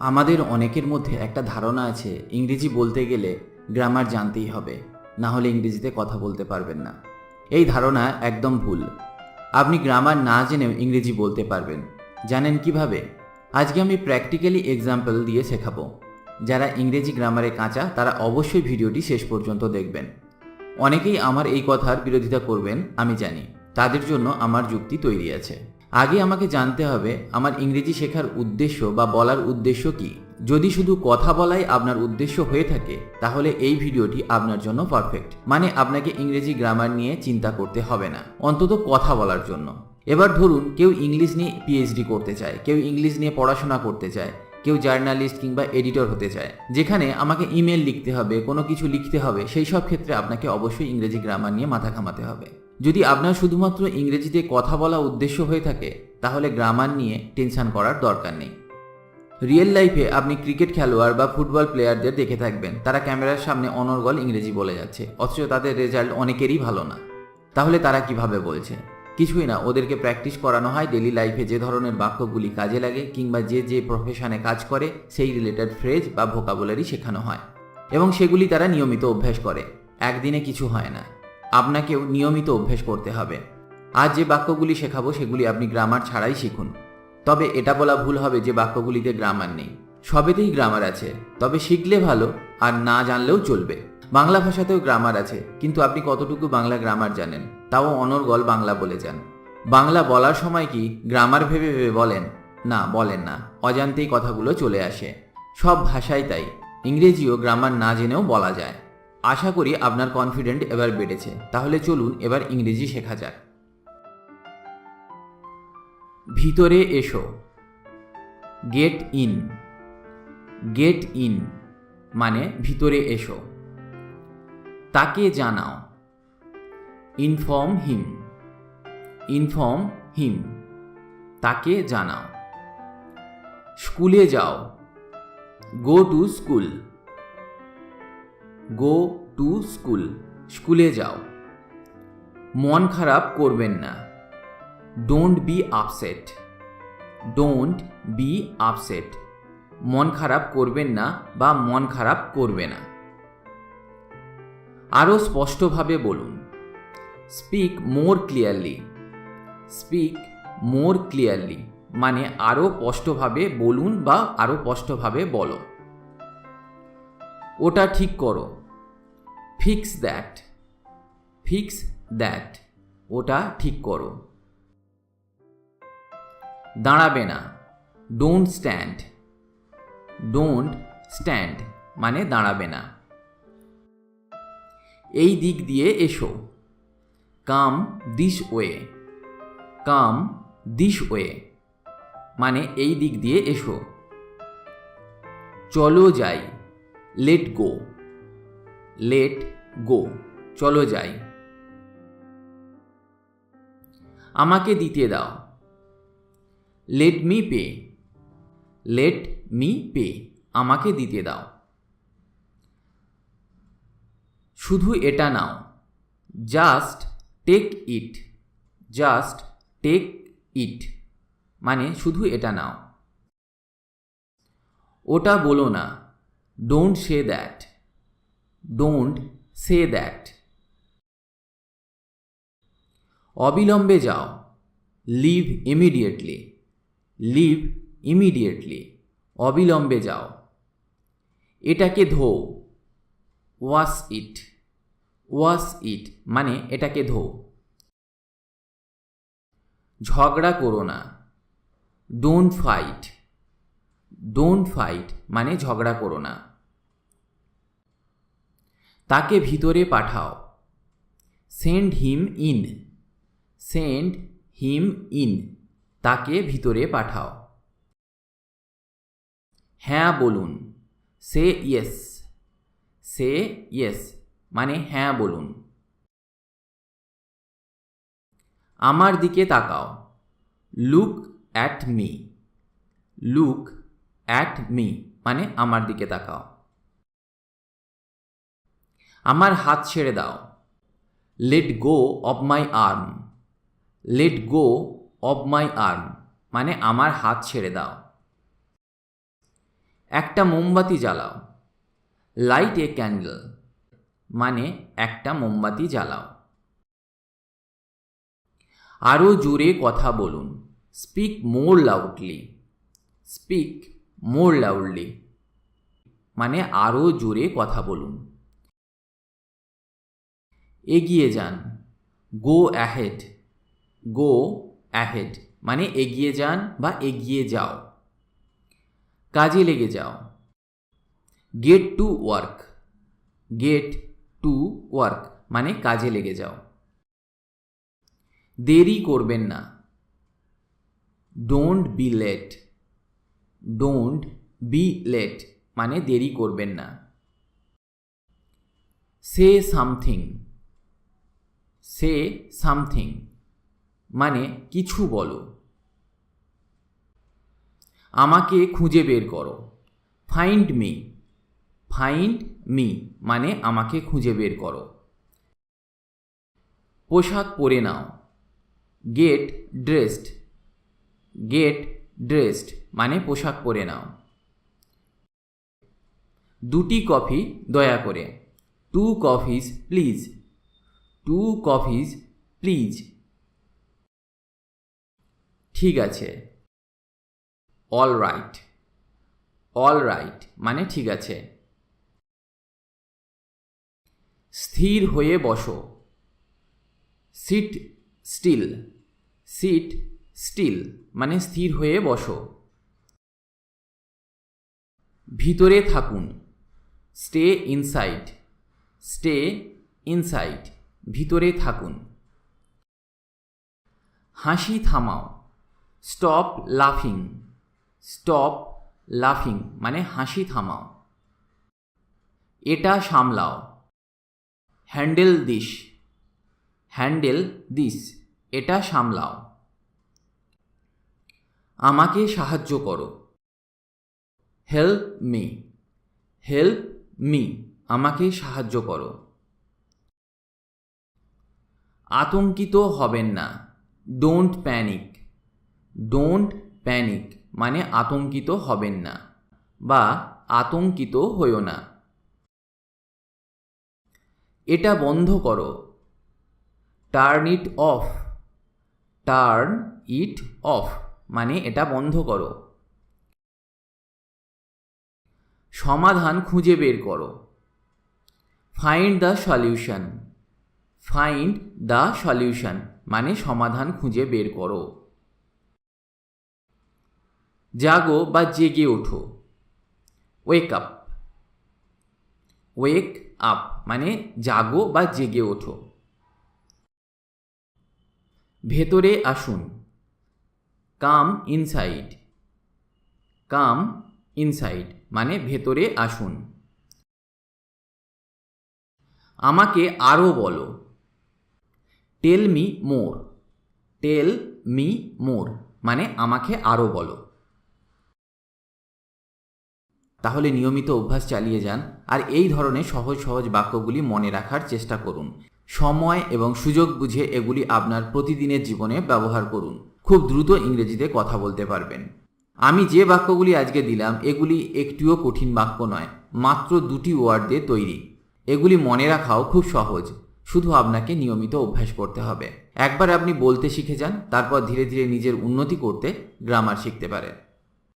আমাদের অনেকের মধ্যে একটা ধারণা আছে, ইংরেজি বলতে গেলে গ্রামার জানতেই হবে, না হলে ইংরেজিতে কথা বলতে পারবেন না। এই ধারণা একদম ভুল। আপনি গ্রামার না জেনেও ইংরেজি বলতে পারবেন। জানেন কীভাবে? আজকে আমি প্র্যাকটিক্যালি এক্সাম্পল দিয়ে শেখাবো। যারা ইংরেজি গ্রামারে কাঁচা, তারা অবশ্যই ভিডিওটি শেষ পর্যন্ত দেখবেন। অনেকেই আমার এই কথার বিরোধিতা করবেন, আমি জানি। তাদের জন্য আমার যুক্তি তৈরি আছে। আগে আমাকে জানতে হবে আমার ইংরেজি শেখার উদ্দেশ্য বা বলার উদ্দেশ্য কি। যদি শুধু কথা বলাই আপনার উদ্দেশ্য হয়ে থাকে, তাহলে এই ভিডিওটি আপনার জন্য পারফেক্ট মানে আপনাকে ইংরেজি গ্রামার নিয়ে চিন্তা করতে হবে না, অন্তত কথা বলার জন্য। এবার ধরুন, কেউ ইংলিশ নিয়ে পিএইচডি করতে চায়, কেউ ইংলিশ নিয়ে পড়াশোনা করতে চায়, কেউ জার্নালিস্ট কিংবা এডিটর হতে চায়, যেখানে আমাকে ইমেল লিখতে হবে, কোনো কিছু লিখতে হবে, সেই সব ক্ষেত্রে আপনাকে অবশ্যই ইংরেজি গ্রামার নিয়ে মাথা ঘামাতে হবে। যদি আপনার শুধুমাত্র ইংরেজিতে কথা বলা উদ্দেশ্য হয়ে থাকে, তাহলে গ্রামার নিয়ে টেনশন করার দরকার নেই। রিয়েল লাইফে আপনি ক্রিকেট খেলোয়াড় বা ফুটবল প্লেয়ারদের দেখে থাকবেন। তারা ক্যামেরার সামনে অনর্গল ইংরেজি বলে যাচ্ছে, অথচ তাদের রেজাল্ট অনেকেরই ভালো না। তাহলে তারা কীভাবে বলছে? কিছুই না, ওদেরকে প্র্যাকটিস করানো হয় ডেলি লাইফে যে ধরনের বাক্যগুলি কাজে লাগে কিংবা যে যে প্রফেশনে কাজ করে, সেই রিলেটেড ফ্রেজ বা ভোকাবুলারি শেখানো হয়। এবং সেগুলি তারা নিয়মিত অভ্যাস করে। একদিনে কিছু হয় না। আপনাকেও নিয়মিত অভ্যাস করতে হবে। আজ যে বাক্যগুলি শেখাবো সেগুলি আপনি গ্রামার ছাড়াই শিখুন। তবে এটা বলা ভুল হবে যে বাক্যগুলিতে গ্রামার নেই। সবেতেই গ্রামার আছে। তবে শিখলে ভালো, আর না জানলেও চলবে। বাংলা ভাষাতেও গ্রামার আছে, কিন্তু আপনি কতটুকু বাংলা গ্রামার জানেন, তাও অনর্গল বাংলা বলে যান। বাংলা বলার সময় কি গ্রামার ভেবে ভেবে বলেন? না বলেন না। অজান্তেই কথাগুলো চলে আসে। সব ভাষাই তাই। ইংরেজিও গ্রামার না জেনেও বলা যায়। আশা করি আপনার কনফিডেন্ট এবার বেড়েছে। তাহলে চলুন এবার ইংরেজি শেখা যাক। ভিতরে এসো। গেট ইন গেট ইন মানে ভিতরে এসো। তাকে জানাও। ইনফর্ম হিম ইনফর্ম হিম তাকে জানাও। স্কুলে যাও। Go to school go to school স্কুলে যাও। মন খারাপ করবেন না। Don't be upset don't be upset মন খারাপ করবেন না বা মন খারাপ করবে না। আরও স্পষ্টভাবে বলুন। Speak more clearly speak more clearly মানে আরও স্পষ্টভাবে বলুন বা আরও স্পষ্টভাবে বলো। ওটা ঠিক করো। ফিক্স দ্যাট ফিক্স দ্যাট ওটা ঠিক করো। দাঁড়াবে না। ডোন্ট স্ট্যান্ড ডোন্ট স্ট্যান্ড মানে দাঁড়াবে না। এই দিক দিয়ে এসো। Come this way, come this way মানে এই দিক দিয়ে এসো। চলো যাই লেট গো লেট গো, চলো যাই। আমাকে দিতে দাও। Let me pay. Let me pay, আমাকে দিতে দাও। শুধু এটা নাও। Just take it. Just take it. মানে শুধু এটা নাও। ওটা বলো না। Don't say that. Don't say that অবিলম্বে যাও। লিভ ইমিডিয়েটলি লিভ ইমিডিয়েটলি অবিলম্বে যাও। এটাকে ধো। ওয়াশ ইট ওয়াশ ইট মানে এটাকে ধো। ঝগড়া করো না। ডোন্ট ফাইট ডোন্ট ফাইট মানে ঝগড়া করো না। তাকে ভিতরে পাঠাও। Send him in. Send him in. তাকে ভিতরে পাঠাও। হ্যাঁ বলুন। সে ইয়েস। সে ইয়েস মানে হ্যাঁ বলুন। আমার দিকে তাকাও। Look at me. Look at me মানে আমার দিকে তাকাও। আমার হাত ছেড়ে দাও। Let go of my arm let go of my arm মানে আমার হাত ছেড়ে দাও। একটা মোমবাতি জ্বালাও। লাইট এ ক্যান্ডেল মানে একটা মোমবাতি জ্বালাও। আরও জোরে কথা বলুন। Speak more loudly speak more loudly মানে আরও জোরে কথা বলুন। এগিয়ে যান। গো অ্যাহেড গো অ্যাহেড মানে এগিয়ে যান বা এগিয়ে যাও। কাজে লেগে যাও। Get to work get to work মানে কাজে লেগে যাও। দেরি করবেন না। Don't be late don't be late মানে দেরি করবেন না। সে সামথিং সে সামথিং মানে কিছু বলো। আমাকে খুঁজে বের করো। ফাইন্ড মি ফাইন্ড মি মানে আমাকে খুঁজে বের করো। পোশাক পরে নাও। গেট ড্রেসড গেট ড্রেসড মানে পোশাক পরে নাও। দুটি কফি দয়া করে। Two coffees please two coffees, please. ঠিক আছে। All right. অল রাইট মানে ঠিক আছে। স্থির হয়ে বসো। Seat still. সিট স্টিল মানে স্থির হয়ে বসো। ভিতরে থাকুন। Stay inside. Stay inside. ভিতরে থাকুন। হাসি থামাও। স্টপ লাফিং। স্টপ লাফিং মানে হাসি থামাও। এটা সামলাও। Handle this. Handle this. এটা সামলাও। আমাকে সাহায্য করো। Help me. Help me. আমাকে সাহায্য করো। আতঙ্কিত হবেন না। ডোন্ট প্যানিক ডোন্ট প্যানিক মানে আতঙ্কিত হবেন না বা আতঙ্কিত হইও না। এটা বন্ধ করো। Turn it off turn it off মানে এটা বন্ধ করো। সমাধান খুঁজে বের করো। Find the solution find the solution মানে সমাধান খুঁজে বের করো। জাগো বা জেগে ওঠো। ওয়েক আপ ওয়েক আপ মানে জাগো বা জেগে ওঠো। ভেতরে আসুন। কাম ইনসাইড কাম ইনসাইড মানে ভেতরে আসুন। আমাকে আরও বলো। Tell me more tell me more মানে আমাকে আরও বলো। তাহলে নিয়মিত অভ্যাস চালিয়ে যান আর এই ধরনের সহজ সহজ বাক্যগুলি মনে রাখার চেষ্টা করুন। সময় এবং সুযোগ বুঝে এগুলি আপনার প্রতিদিনের জীবনে ব্যবহার করুন। খুব দ্রুত ইংরেজিতে কথা বলতে পারবেন। আমি যে বাক্যগুলি আজকে দিলাম, এগুলি একটিও কঠিন বাক্য নয়, মাত্র দুটি ওয়ার্ড দিয়ে তৈরি। এগুলি মনে রাখাও খুব সহজ। শুধু আপনাকে নিয়মিত অভ্যাস করতে হবে। একবার আপনি বলতে শিখে যান, তারপর ধীরে ধীরে নিজের উন্নতি করতে গ্রামার শিখতে পারেন।